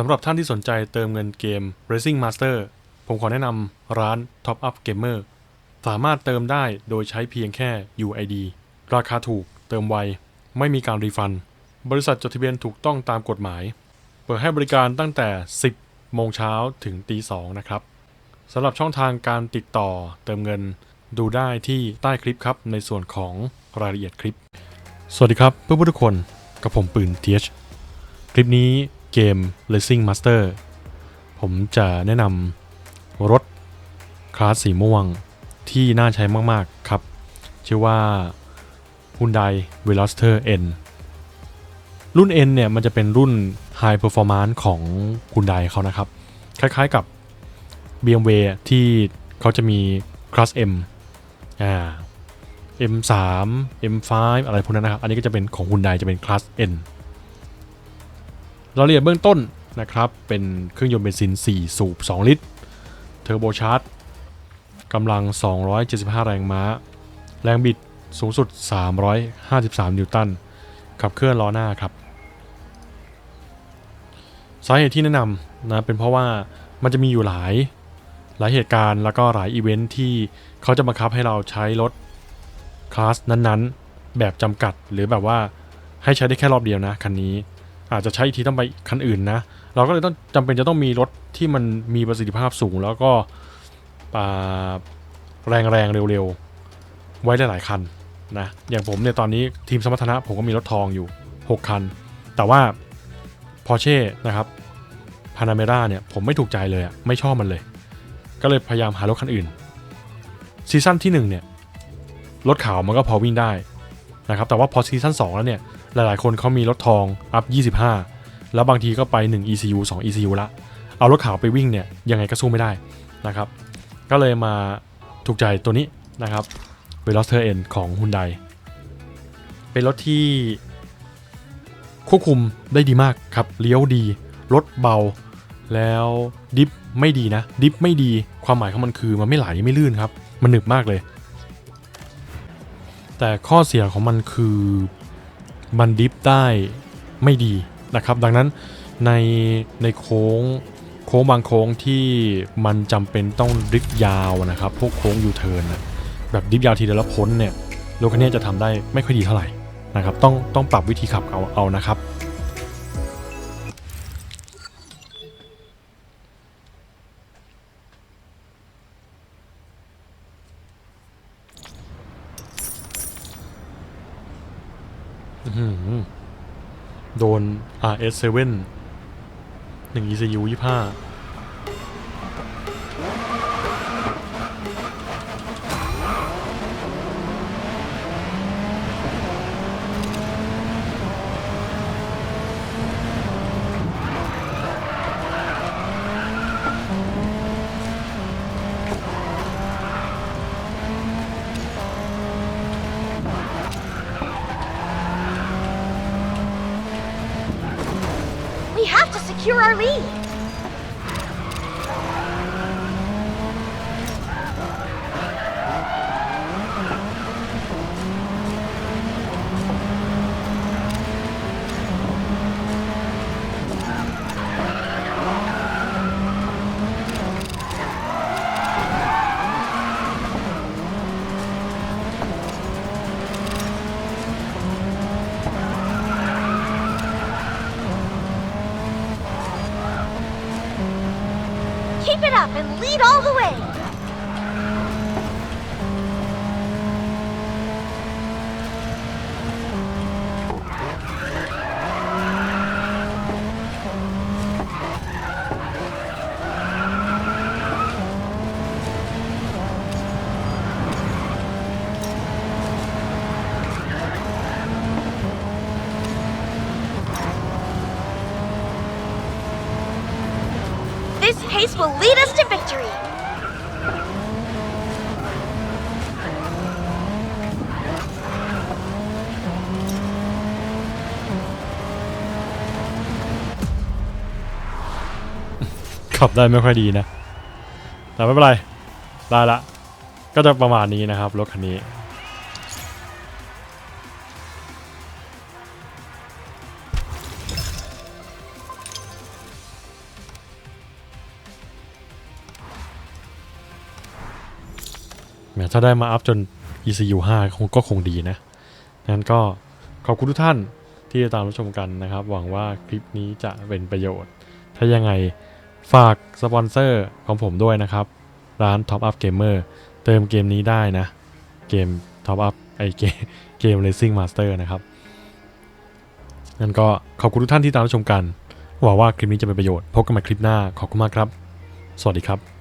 สำหรับท่านที่สนใจเติมเงินเกม Racing Master ผมขอแนะนำร้าน Top Up Gamer สามารถเติมได้โดยใช้เพียงแค่ UID ราคาถูก เติมไว ไม่มีการรีฟัน บริษัทจดทะเบียนถูกต้องตามกฎหมาย เปิดให้บริการตั้งแต่ 10 โมงเช้าถึงตี2นะครับสำหรับช่องทางการติดต่อเติมเงิน ดูได้ที่ใต้คลิปครับ ในส่วนของรายละเอียดคลิป สวัสดีครับเพื่อนๆทุกคนกับผมปืน TH คลิปนี้ เกม Racing Master ผมจะแนะนำรถคลาสสีม่วงที่น่าใช้มาก ๆ ครับ ชื่อว่า Hyundai Veloster N รุ่น N เนี่ยมันจะเป็นรุ่น High Performance ของ Hyundai เขานะครับ คล้ายๆกับ BMW ที่เขาจะมี Class M อ่า M3 M5 อะไรพวกนั้นนะครับ อันนี้ก็จะเป็นของ Hyundai จะเป็น Class N รายละเอียดเบื้องต้นนะครับ เป็นเครื่องยนต์เบนซิน 4 สูบ 2 ลิตร เทอร์โบชาร์จกำลัง 275 แรงม้า แรงบิดสูงสุด 353 นิวตัน ขับเคลื่อนล้อหน้าครับ สาเหตุที่แนะนำนะเป็นเพราะว่ามันจะมีอยู่หลายหลายเหตุการณ์แล้วก็หลายอีเวนท์ที่เขาจะบังคับให้เราใช้รถคลาสนั้นๆ แบบจำกัดหรือแบบว่าให้ใช้ได้แค่รอบเดียวนะคันนี้ อาจจะใช้อีทีต้องไปคันอื่นนะ เราก็เลยต้องจำเป็นจะต้องมีรถที่มันมีประสิทธิภาพสูง แล้วก็แรงแรงเร็วๆ ไว้หลายๆคันนะอย่างผมเนี่ยตอนนี้ทีมสมรรถนะผมก็มีรถทองอยู่ 6 คัน แต่ว่า Porsche นะครับ Panamera เนี่ยผมไม่ถูกใจเลยอะไม่ชอบมันเลย ก็เลยพยายามหารถคันอื่นซีซั่นที่1เนี่ยรถขาวมันก็พอวิ่งได้นะครับแต่ว่าพอซีซั่น2แล้วเนี่ย หลายๆ คนเขามีรถทองอัพ 25 แล้วบางทีก็ไป 1 ECU 2 ECU ละ เอารถขาวไปวิ่งเนี่ยยังไงก็สู้ไม่ได้นะครับ ก็เลยมาถูกใจตัวนี้นะครับ Veloster N ของ Hyundai เป็นรถที่ควบคุมได้ดีมากครับ เลี้ยวดี รถเบา แล้วดิฟไม่ดีนะ ดิฟไม่ดี ความหมายของมันคือมันไม่ไหลไม่ลื่นครับ มันหนึบมากเลย แต่ข้อเสียของมันคือ มันดิฟได้ไม่ดีนะครับ ดังนั้นในในโค้งโค้งบางโค้งที่มันจำเป็นต้องดิฟยาวนะครับ พวกโค้งยูเทิร์นแบบดิฟยาวทีเดียวแล้วพ้นเนี่ยรถคันนี้จะทำได้ไม่ค่อยดีเท่าไหร่นะครับ ต้องต้องปรับวิธีขับเอาเอานะครับ โดน RS7 1 ECU 25 have to secure our lead. Keep it up and lead all the way. Pace will lead us to victory. ขับได้ไม่ค่อยดีนะ แต่ไม่เป็นไร ได้ละ ก็จะประมาณนี้นะครับรถคันนี้ มถ้าได้มาอัพจน ECU 5คงก็คงดีนะ งั้นก็ขอบคุณทุกท่านที่ติดตามรับชมกันนะครับ หวังว่าคลิปนี้จะเป็นประโยชน์ ถ้ายังไงฝากสปอนเซอร์ของผมด้วยนะครับ ร้าน Top Up Gamer เติมเกมนี้ได้นะ เกม Top Up ไอเกมเกม Racing Master นะครับงั้นก็ขอบคุณทุกท่านที่ตามรับชมกัน หวังว่าคลิปนี้จะเป็นประโยชน์ พบกันใหม่คลิปหน้า ขอบคุณมากครับ สวัสดีครับ